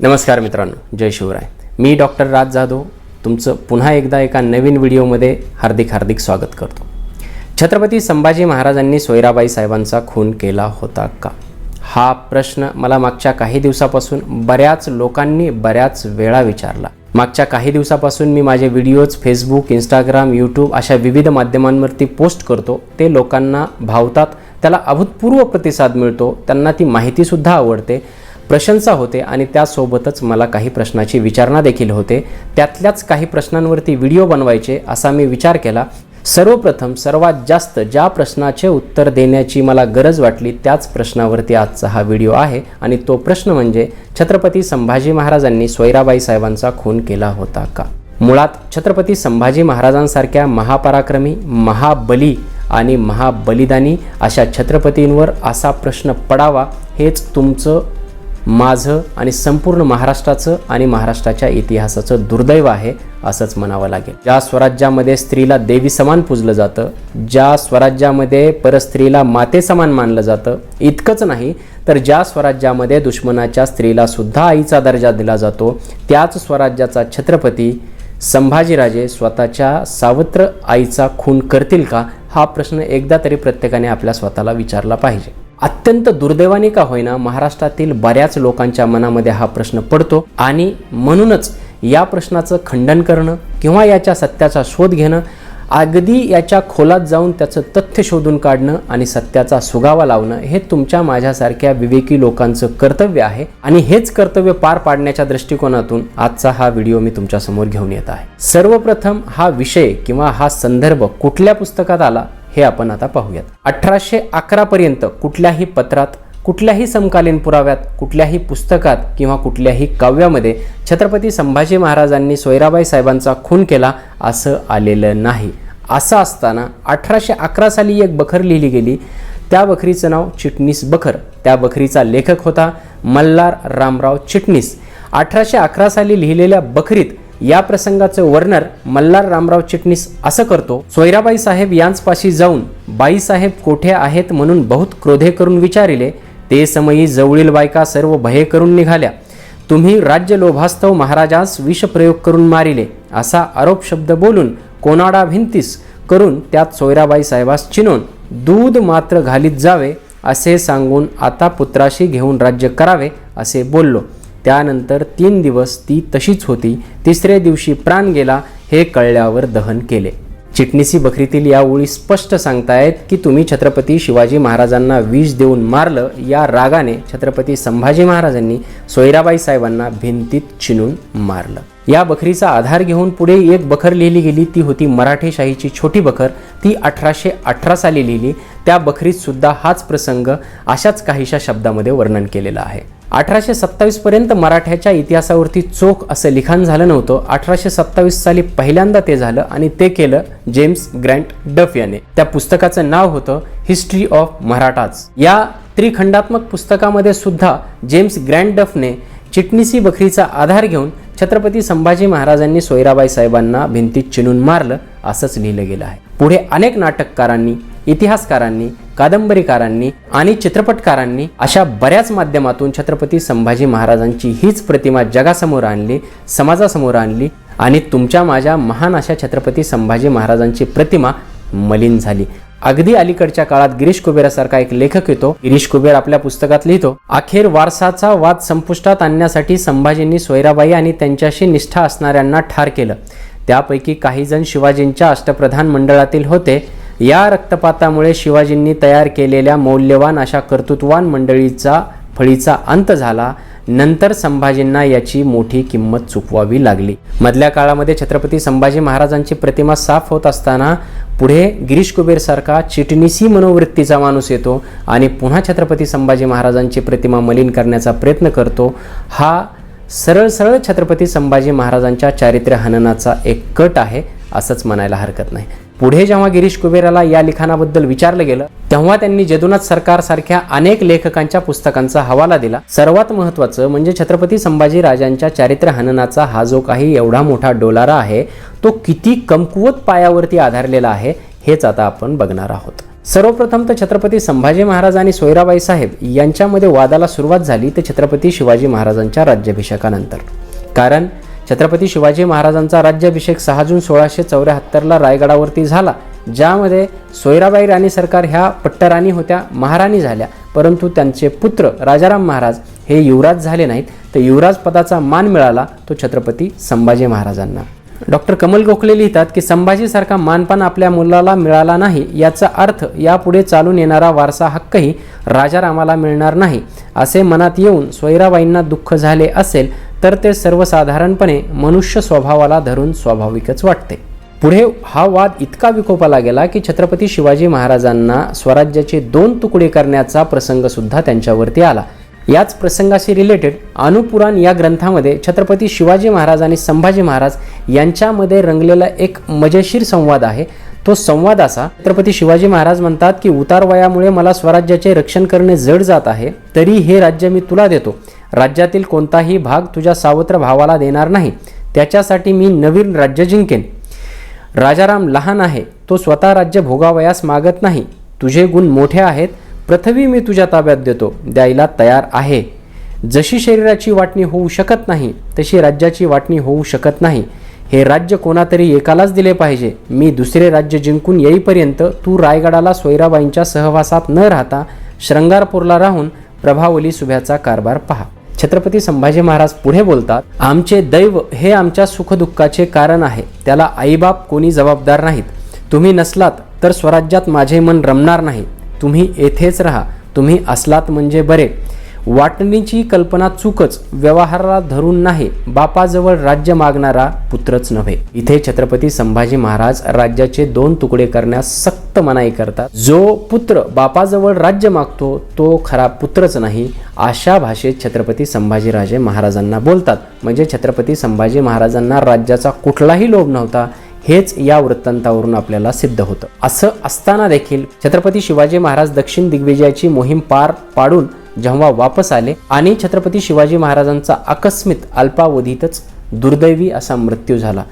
नमस्कार मित्रांनो जय शिवराय. मी डॉक्टर राज जाधव तुमचं पुन्हा एकदा एका नवीन व्हिडिओमध्ये हार्दिक हार्दिक स्वागत करतो. छत्रपती संभाजी महाराजांनी सोयराबाई साहेबांचा खून केला होता का? हा प्रश्न मला मागच्या काही दिवसापासून बऱ्याच लोकांनी बऱ्याच वेळा विचारला. मागच्या काही दिवसापासून मी माझे व्हिडिओज फेसबुक इंस्टाग्राम यूट्यूब अशा विविध माध्यमांवरती पोस्ट करतो. ते लोकांना भावतात त्याला अभूतपूर्व प्रतिसाद मिळतो त्यांना ती माहितीसुद्धा आवडते. प्रशंसा होते आणि त्यासोबतच मला काही प्रश्नाची विचारणा देखील होते. त्यातल्याच काही प्रश्नांवरती व्हिडिओ बनवायचे असा मी विचार केला. सर्वप्रथम सर्वात जास्त ज्या प्रश्नाचे उत्तर देण्याची मला गरज वाटली त्याच प्रश्नावरती आजचा हा व्हिडिओ आहे आणि तो प्रश्न म्हणजे छत्रपती संभाजी महाराजांनी सोयराबाई साहेबांचा खून केला होता का? मुळात छत्रपती संभाजी महाराजांसारख्या महापराक्रमी महाबली आणि महाबलिदानी अशा छत्रपतींवर असा प्रश्न पडावा हेच तुमचं माझं आणि संपूर्ण महाराष्ट्राचं आणि महाराष्ट्राच्या इतिहासाचं दुर्दैव आहे असंच म्हणावं लागेल. ज्या स्वराज्यामध्ये स्त्रीला देवी समान पूजलं जातं ज्या स्वराज्यामध्ये परस्त्रीला माते समान मानलं जातं इतकंच नाही तर ज्या स्वराज्यामध्ये दुश्मनाच्या स्त्रीला सुद्धा आईचा दर्जा दिला जातो त्याच स्वराज्याचा छत्रपती संभाजीराजे स्वतःच्या सावत्र आईचा खून करतील का हा प्रश्न एकदा तरी प्रत्येकाने आपल्या स्वतःला विचारला पाहिजे. अत्यंत दुर्दैवाने का होईना महाराष्ट्रातील बऱ्याच लोकांच्या मनामध्ये हा प्रश्न पडतो आणि म्हणूनच या प्रश्नाचं खंडन करणं किंवा याच्या सत्याचा शोध घेणं अगदी याच्या खोलात जाऊन त्याचं तथ्य शोधून काढणं आणि सत्याचा सुगावा लावणं हे तुमच्या माझ्यासारख्या विवेकी लोकांचं कर्तव्य आहे आणि हेच कर्तव्य पार पाडण्याच्या दृष्टिकोनातून आजचा हा व्हिडिओ मी तुमच्यासमोर घेऊन येत आहे. सर्वप्रथम हा विषय किंवा हा संदर्भ कुठल्या पुस्तकात आला हे आपण आता पाहूयात. अठराशे अकरा पर्यंत कुठल्याही पत्रात कुठल्याही समकालीन पुराव्यात कुठल्याही पुस्तकात किंवा कुठल्याही काव्यामध्ये छत्रपती संभाजी महाराजांनी सोयराबाई साहेबांचा खून केला असं आलेलं नाही. असं असताना अठराशे अकरा साली एक बखर लिहिली गेली. त्या बखरीचं नाव चिटणीस बखर. त्या बखरीचा लेखक होता मल्हार रामराव चिटणीस. अठराशे अकरा साली लिहिलेल्या बखरीत या प्रसंगाचं वर्णन मल्हार रामराव चिटणीस असं करतो सोयराबाई साहेब यांचपाशी जाऊन बाईसाहेब कोठे आहेत म्हणून बहुत क्रोधे करून विचारिले ते समयी जवळील बायका सर्व भये करून निघाल्या. तुम्ही राज्य लोभास्तव महाराजास विषप्रयोग करून मारिले असा आरोप शब्द बोलून कोनाडा भिंतीस करून त्यात सोयराबाई साहेबास चिनून दूध मात्र घालीत जावे असे सांगून आता पुत्राशी घेऊन राज्य करावे असे बोललो. त्यानंतर तीन दिवस ती तशीच होती. तिसऱ्या दिवशी प्राण गेला हे कळल्यावर दहन केले. चिटणीसी बकरीतील या ओळी स्पष्ट सांगतायत की तुम्ही छत्रपती शिवाजी महाराजांना विष देऊन मारलं या रागाने छत्रपती संभाजी महाराजांनी सोयराबाई साहेबांना भिंतीत चिनून मारलं. या बकरीचा आधार घेऊन पुढे एक बखर लिहिली गेली ती होती मराठेशाहीची छोटी बखर. ती अठराशे अठरा साली लिहिली. त्या बखरीत सुद्धा हाच प्रसंग अशाच काहीशा शब्दामध्ये वर्णन केलेला आहे. अठराशे सत्तावीसपर्यंत मराठ्याच्या इतिहासावरती चोख असं लिखाण झालं नव्हतं. अठराशे सत्तावीस साली पहिल्यांदा ते झालं आणि ते केलं जेम्स ग्रँट डफ याने. त्या पुस्तकाचं नाव होतं हिस्ट्री ऑफ मराठाज. या त्रिखंडात्मक पुस्तकामध्ये सुद्धा जेम्स ग्रँट डफने चिटणीसी बखरीचा आधार घेऊन छत्रपती संभाजी महाराजांनी सोयराबाई साहेबांना भिंतीत चिनून मारलं असंच लिहिलं गेलं आहे. पुढे अनेक नाटककारांनी इतिहासकारांनी कादंबरीकारांनी आणि चित्रपटकारांनी अशा बऱ्याच माध्यमातून छत्रपती संभाजी महाराजांची हीच प्रतिमा जगासमोर आणली समाजासमोर आणली आणि तुमच्या माझ्या महान अशा छत्रपती संभाजी महाराजांची प्रतिमा मलिन झाली. अगदी अलीकडच्या काळात गिरीश कुबेरासारखा एक लेखक येतो. गिरीश कुबेर आपल्या पुस्तकात लिहितो अखेर वारसाचा वाद संपुष्टात आणण्यासाठी संभाजींनी सोयराबाई आणि त्यांच्याशी निष्ठा असणाऱ्यांना ठार केलं. त्यापैकी काही जण शिवाजींच्या अष्टप्रधान मंडळातील होते. या रक्तपातामुळे शिवाजींनी तयार केलेल्या मौल्यवान अशा कर्तृत्वान मंडळीचा फळीचा अंत झाला. नंतर संभाजींना याची मोठी किंमत चुकवावी लागली. मधल्या काळामध्ये छत्रपती संभाजी महाराजांची प्रतिमा साफ होत असताना पुढे गिरीश कुबेर सारखा चिटणीसी मनोवृत्तीचा माणूस येतो आणि पुन्हा छत्रपती संभाजी महाराजांची प्रतिमा मलिन करण्याचा प्रयत्न करतो. हा सरळ सरळ छत्रपती संभाजी महाराजांच्या चारित्र्य हननाचा एक कट आहे असंच म्हणायला हरकत नाही. पुढे जेव्हा गिरीश कुबेराला या लिखाणाबद्दल विचारलं गेलं तेव्हा त्यांनी जदुनाथ सरकार सारख्या अनेक लेखकांच्या पुस्तकांचा हवाला दिला. सर्वात महत्त्वाचं म्हणजे छत्रपती संभाजी राजांच्या चारित्र्य हननाचा हा जो काही एवढा मोठा डोलारा आहे तो किती कमकुवत पायावरती आधारलेला आहे हेच आता आपण बघणार आहोत. सर्वप्रथम तर छत्रपती संभाजी महाराज आणि सोयराबाई साहेब यांच्यामध्ये वादाला सुरुवात झाली ते छत्रपती शिवाजी महाराजांच्या राज्याभिषेकानंतर. कारण छत्रपती शिवाजी महाराजांचा राज्याभिषेक सहा जून सोळाशे चौऱ्याहत्तरला रायगडावरती झाला ज्यामध्ये सोयराबाई राणी सरकार ह्या पट्टराणी होत्या महाराणी झाल्या. परंतु त्यांचे पुत्र राजाराम महाराज हे युवराज झाले नाहीत. तर युवराज पदाचा मान मिळाला तो छत्रपती संभाजी महाराजांना. डॉक्टर कमल गोखले लिहितात की संभाजीसारखा मानपान आपल्या मुलाला मिळाला नाही याचा अर्थ यापुढे चालून येणारा वारसा हक्कही राजारामाला मिळणार नाही. असे मनात येऊन सोयराबाईंना दुःख झाले असेल तर ते सर्वसाधारणपणे मनुष्य स्वभावाला धरून स्वाभाविकच वाटते. पुढे हा वाद इतका विकोपाला गेला की छत्रपती शिवाजी महाराजांना स्वराज्याचे दोन तुकडे करण्याचा प्रसंग सुद्धा त्यांच्यावरती आला. याच प्रसंगाशी रिलेटेड अनुपुराण या ग्रंथामध्ये छत्रपती शिवाजी महाराज आणि संभाजी महाराज यांच्यामध्ये रंगलेला एक मजेशीर संवाद आहे. तो संवाद असा छत्रपती शिवाजी महाराज म्हणतात की उतार वयामुळे मला स्वराज्याचे रक्षण करणे जड जात आहे तरी हे राज्य मी तुला देतो. राज्यातील कोणताही भाग तुझ्या सावत्र भावाला देणार नाही. त्याच्यासाठी मी नवीन राज्य जिंकेन. राजाराम लहान आहे. तो स्वतः राज्य भोगावयास मागत नाही. तुझे गुण मोठे आहेत. पृथ्वी मी तुझ्या ताब्यात देतो. द्यायला तयार आहे. जशी शरीराची वाटणी होऊ शकत नाही तशी राज्याची वाटणी होऊ शकत नाही. हे राज्य कोणातरी एकालाच दिले पाहिजे. मी दुसरे राज्य जिंकून येईपर्यंत तू रायगडाला सोयराबाईंच्या सहवासात न राहता श्रंगारपूरला राहून प्रभावली सुभ्याचा कारभार पहा. छत्रपती संभाजी महाराज पुढे बोलतात आमचे दैव हे आमच्या सुखदुःखाचे कारण आहे. त्याला आईबाप कोणी जबाबदार नाहीत. तुम्ही नसलात तर स्वराज्यात माझे मन रमणार नाही. तुम्ही येथेच राहा. तुम्ही असलात म्हणजे बरे. वाटणीची कल्पना चूकच व्यवहाराला धरून नाही बापाजवळ राज्य मागणारा पुत्रच नव्हे. इथे छत्रपती संभाजी महाराज राज्याचे दोन तुकडे करण्यास सक्त मनाई करतात. जो पुत्र बापाजवळ राज्य मागतो तो खरा पुत्रच नाही अशा भाषेत छत्रपती संभाजीराजे महाराजांना बोलतात. म्हणजे छत्रपती संभाजी महाराजांना राज्याचा कुठलाही लोभ नव्हता हेच या वृत्तांतावरून आपल्याला सिद्ध होतं. असं असताना देखील छत्रपती शिवाजी महाराज दक्षिण दिग्विजयाची मोहीम पार पाडून जेव्हा वापस आले आणि छत्रपती शिवाजी महाराजांचा आकस्मित अल्पावधीतच दुर्दैवी असा मृत्यू झाला.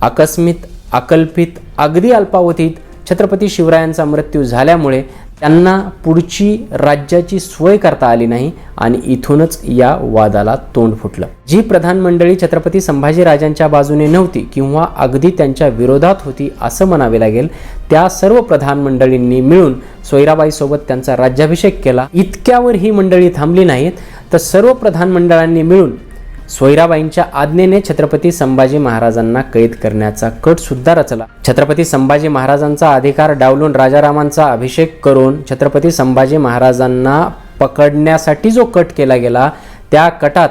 आकस्मित अकल्पित अगदी अल्पावधीत छत्रपती शिवरायांचा मृत्यू झाल्यामुळे त्यांना पुढची राज्याची सोय करता आली नाही आणि इथूनच या वादाला तोंड फुटलं. जी प्रधान मंडळी छत्रपती संभाजीराजांच्या बाजूने नव्हती किंवा अगदी त्यांच्या विरोधात होती असं म्हणावे लागेल त्या सर्व प्रधान मंडळींनी मिळून सोयराबाईसोबत त्यांचा राज्याभिषेक केला. इतक्यावर ही मंडळी थांबली नाहीत तर सर्व प्रधान मंडळांनी मिळून सोयराबाईंच्या आज्ञेने छत्रपती संभाजी महाराजांना कैद करण्याचा कट सुद्धा रचला. छत्रपती संभाजी महाराजांचा अधिकार डावलून राजारामांचा अभिषेक करून छत्रपती संभाजी महाराजांना पकडण्यासाठी जो कट केला गेला त्या कटात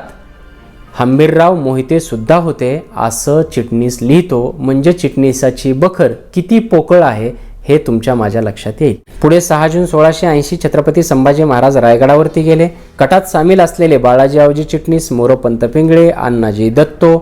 हंबीरराव मोहिते सुद्धा होते. असं चिटणीस लिहितो. म्हणजे चिटणीसाची बखर किती पोकळ आहे हे तुमच्या माझ्या लक्षात येईल. पुढे सहा जून सोळाशे ऐंशी छत्रपती संभाजी महाराज रायगडावरती गेले. कटात सामील असलेले बाळाजी आवजी चिटणीस मोरोपंत पिंगळे अण्णाजी दत्तो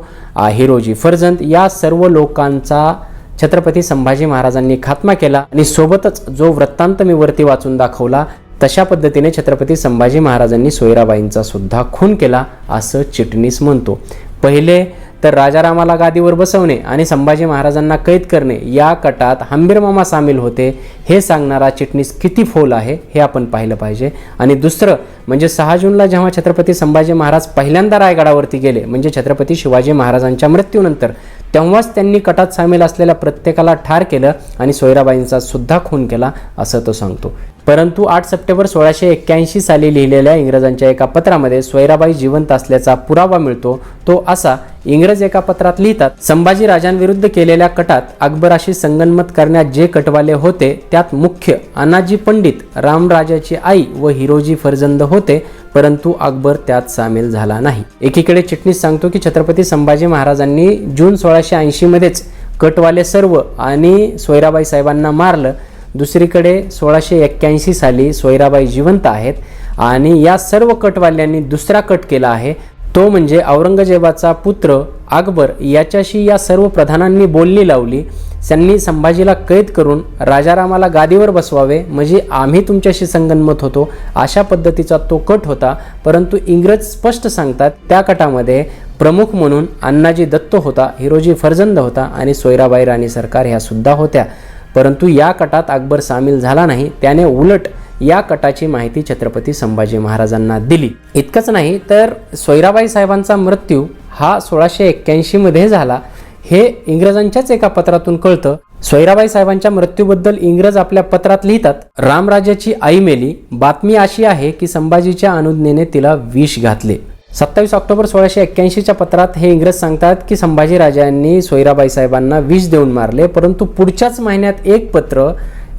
हिरोजी फर्जंत या सर्व लोकांचा छत्रपती संभाजी महाराजांनी खात्मा केला आणि सोबतच जो वृत्तांत मी वरती वाचून दाखवला तशा पद्धतीने छत्रपती संभाजी महाराजांनी सोयराबाईंचा सुद्धा खून केला असं चिटणीस म्हणतो. पहिले तर राजारामाला गादीवर बसवणे आणि संभाजी महाराजांना कैद करणे या कटात हंबीरमामा सामील होते. हे सांगणारा चिटणीस किती फोल आहे हे आपण पाहिलं पाहिजे. आणि दुसरं म्हणजे सहा जूनला जेव्हा छत्रपती संभाजी महाराज पहिल्यांदा रायगडावरती गेले म्हणजे छत्रपती शिवाजी महाराजांच्या मृत्यूनंतर तेव्हाच त्यांनी कटात सामील असलेल्या प्रत्येकाला ठार केलं आणि सोयराबाईंचा सुद्धा खून केला असं तो सांगतो. परंतु आठ सप्टेंबर सोळाशे एक्क्याऐंशी साली लिहिलेल्या इंग्रजांच्या एका पत्रामध्ये सोयराबाई जिवंत असल्याचा पुरावा मिळतो तो असा इंग्रज एका पत्रात लिहितात संभाजी राजांविरुद्ध केलेल्या कटात अकबराशी संगनमत करण्यात जे कटवाले होते त्यात मुख्य अनाजी पंडित रामराजाची आई व हिरोजी फरजंद होते परंतु अकबर त्यात सामील झाला नाही. एकीकडे चिटणीस सांगतो की छत्रपती संभाजी महाराजांनी जून सोळाशे ऐंशीमध्येच कटवाले सर्व आणि सोयराबाई साहेबांना मारलं दुसरीकडे सोळाशे एक्क्याऐंशी साली सोयराबाई जिवंत आहेत आणि या सर्व कटवाल्यांनी दुसरा कट केला आहे. तो म्हणजे औरंगजेबाचा पुत्र अकबर याच्याशी या सर्व प्रधानांनी बोलणी लावली. त्यांनी संभाजीला कैद करून राजारामाला गादीवर बसवावे. म्हणजे आम्ही तुमच्याशी संगनमत होतो अशा पद्धतीचा तो कट होता. परंतु इंग्रज स्पष्ट सांगतात त्या कटामध्ये प्रमुख म्हणून अण्णाजी दत्त होता हिरोजी फर्जंद होता आणि सोयराबाई राणी सरकार ह्या सुद्धा होत्या. परंतु या कटात अकबर सामील झाला नाही त्याने उलट या कटाची माहिती छत्रपती संभाजी महाराजांना दिली. इतकंच नाही तर सोयराबाई साहेबांचा मृत्यू हा सोळाशे एक्क्याऐंशीमध्ये झाला. हे इंग्रजांच्याच एका पत्रातून कळतं. सोयराबाई साहेबांच्या मृत्यूबद्दल इंग्रज आपल्या पत्रात लिहितात रामराजाची आई मेली. बातमी अशी आहे की संभाजीच्या अनुज्ञेने तिला विष घातले. सत्तावीस ऑक्टोबर सोळाशे एक्क्याऐंशीच्या पत्रात हे इंग्रज सांगतात की संभाजी राजांनी सोयराबाई साहेबांना विष देऊन मारले परंतु पुढच्याच महिन्यात एक पत्र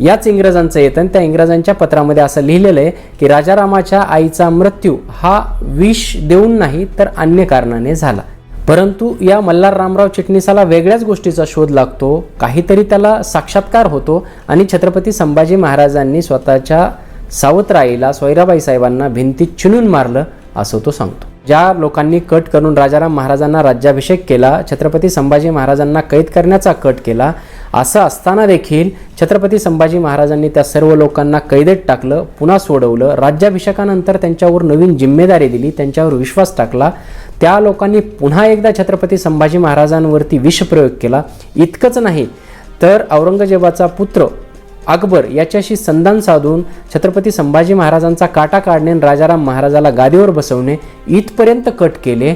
याच इंग्रजांचं येतं आणि त्या इंग्रजांच्या पत्रामध्ये असं लिहिलेलं आहे की राजारामाच्या आईचा मृत्यू हा विष देऊन नाही तर अन्य कारणाने झाला. परंतु या मल्हार रामराव चिटणीसाला वेगळ्याच गोष्टीचा शोध लागतो काहीतरी त्याला साक्षात्कार होतो आणि छत्रपती संभाजी महाराजांनी स्वतःच्या सावत्राईला सोयराबाई साहेबांना भिंतीत चिनून मारलं असं तो सांगतो. ज्या लोकांनी कट करून राजाराम महाराजांना राज्याभिषेक केला छत्रपती संभाजी महाराजांना कैद करण्याचा कट केला असं असताना देखील छत्रपती संभाजी महाराजांनी त्या सर्व लोकांना कैदेत टाकलं पुन्हा सोडवलं राज्याभिषेकानंतर त्यांच्यावर नवीन जिम्मेदारी दिली त्यांच्यावर विश्वास टाकला. त्या लोकांनी पुन्हा एकदा छत्रपती संभाजी महाराजांवरती विषप्रयोग केला. इतकंच नाही तर औरंगजेबाचा पुत्र अकबर याच्याशी संधान साधून छत्रपती संभाजी महाराजांचा काटा काढणे राजाराम महाराजाला गादीवर बसवणे इथपर्यंत कट केले.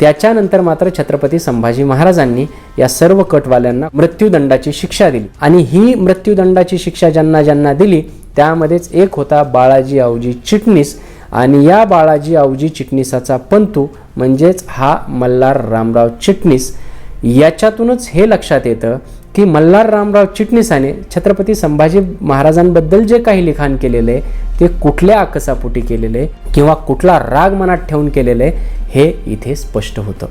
त्याच्यानंतर मात्र छत्रपती संभाजी महाराजांनी या सर्व कटवाल्यांना मृत्यूदंडाची शिक्षा दिली. आणि ही मृत्यूदंडाची शिक्षा ज्यांना ज्यांना दिली त्यामध्येच एक होता बाळाजी आऊजी चिटणीस. आणि या बाळाजी आऊजी चिटणीसाचा पंतू म्हणजेच हा मल्हार रामराव चिटणीस. याच्यातूनच हे लक्षात येतं की मल्हार रामराव चिटणीसाने छत्रपती संभाजी महाराजांबद्दल जे काही लिखाण केलेलं आहे ते कुठल्या आकसापोटी केलेलं आहे किंवा कुठला राग मनात ठेवून केलेलं आहे हे इथे स्पष्ट होतं.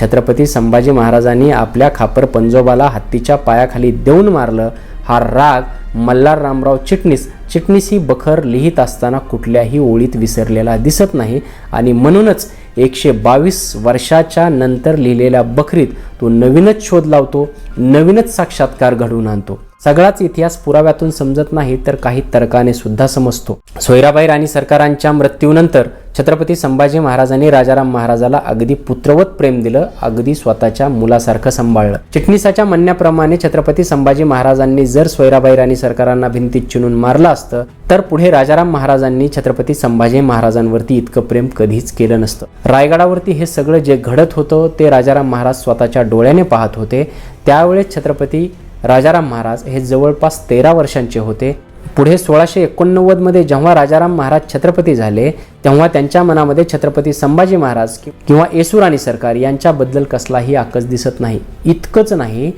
छत्रपती संभाजी महाराजांनी आपल्या खापर पंजोबाला हत्तीच्या पायाखाली देऊन मारलं हा राग मल्हार रामराव चिटणीस चिटणीस ही बखर लिहित असताना कुठल्याही ओळीत विसरलेला दिसत नाही आणि म्हणूनच एकशे बावीस वर्षाच्या नंतर लिहिलेल्या बखरीत तो नवीनच शोध लावतो नवीनच साक्षात्कार घडवून आणतो. सगळाच इतिहास पुराव्यातून समजत नाही तर काही तर्काने सुद्धा समजतो. सोयराबाई राणी सरकारांच्या मृत्यूनंतर छत्रपती संभाजी महाराजांनी राजाराम महाराजाला अगदी पुत्रवत प्रेम दिलं अगदी स्वतःच्या मुलासारखं सांभाळलं. चिटणीसाच्या म्हणण्याप्रमाणे छत्रपती संभाजी महाराजांनी जर सोयराबाई राणी सरकारांना भिंतीत चिनून मारलं असतं तर पुढे राजाराम महाराजांनी छत्रपती संभाजी महाराजांवरती इतकं प्रेम कधीच केलं नसतं. रायगडावरती हे सगळं जे घडत होतं ते राजाराम महाराज स्वतःच्या डोळ्याने पाहत होते. त्यावेळेस छत्रपती राजाराम महाराज हे जवळपास तेरा वर्षांचे होते. पुढे सोळाशे एकोणनव्वदमध्ये जेव्हा राजाराम महाराज छत्रपती झाले तेव्हा त्यांच्या मनामध्ये छत्रपती संभाजी महाराज किंवा येसुराणी सरकार यांच्याबद्दल कसलाही आकस दिसत नाही. इतकंच नाही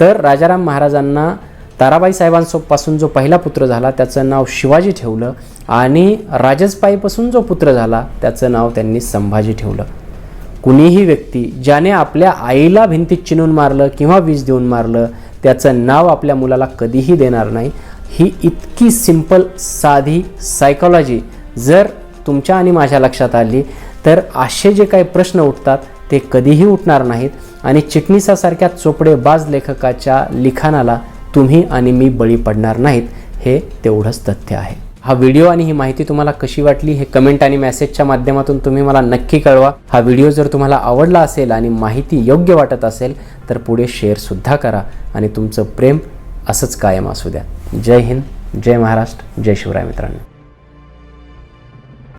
तर राजाराम महाराजांना ताराबाई साहेबांपासून जो पहिला पुत्र झाला त्याचं नाव शिवाजी ठेवलं आणि राजसपाईपासून जो पुत्र झाला त्याचं नाव त्यांनी संभाजी ठेवलं. कुणीही व्यक्ती ज्याने आपल्या आईला भिंतीत चिनून मारलं किंवा वीज देऊन मारलं त्याचं नाव आपल्या मुलाला कधीही देणार नाही. ही इतकी सिंपल साधी सायकॉलॉजी जर तुमच्या आणि माझ्या लक्षात आली तर असे जे काही प्रश्न उठतात ते कधीही उठणार नाहीत. आणि चिटणीसासारख्या चोपडेबाज लेखकाच्या लिखाणाला तुम्ही आणि मी बळी पडणार नाहीत. हे तेवढंच तथ्य आहे. हा व्हिडिओ आणि ही माहिती तुम्हाला कशी वाटली हे कमेंट आणि मेसेजच्या माध्यमातून तुम्ही मला नक्की कळवा. हा व्हिडिओ जर तुम्हाला आवडला असेल आणि माहिती योग्य वाटत असेल तर पुढे शेअरसुद्धा करा आणि तुमचं प्रेम असंच कायम असू द्या. जय हिंद जय महाराष्ट्र जय शिवराय मित्रांनो.